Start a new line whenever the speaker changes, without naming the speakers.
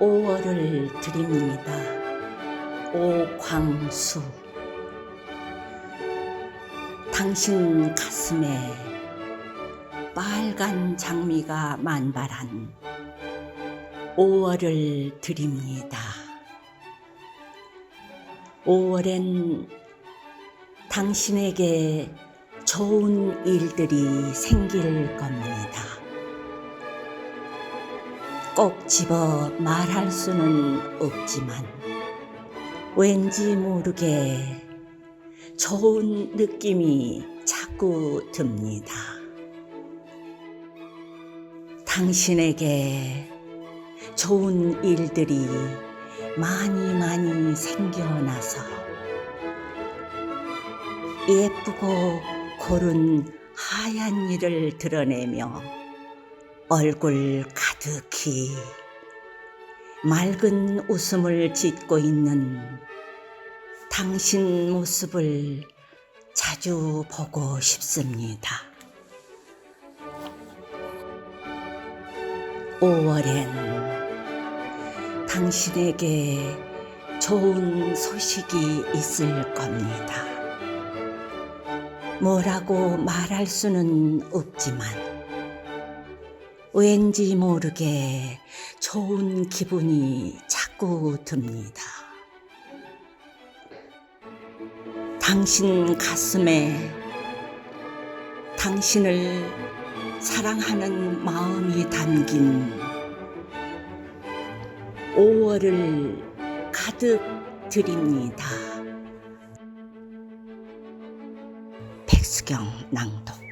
5월을 드립니다. 오광수. 당신 가슴에 빨간 장미가 만발한 5월을 드립니다. 5월엔 당신에게 좋은 일들이 생길 겁니다. 꼭 집어 말할 수는 없지만 왠지 모르게 좋은 느낌이 자꾸 듭니다. 당신에게 좋은 일들이 많이 많이 생겨나서 예쁘고 고른 하얀 일을 드러내며 얼굴 가득히 맑은 웃음을 짓고 있는 당신 모습을 자주 보고 싶습니다. 5월엔 당신에게 좋은 소식이 있을 겁니다. 뭐라고 말할 수는 없지만 왠지 모르게 좋은 기분이 자꾸 듭니다. 당신 가슴에 당신을 사랑하는 마음이 담긴 5월을 가득 드립니다. 백수경 낭독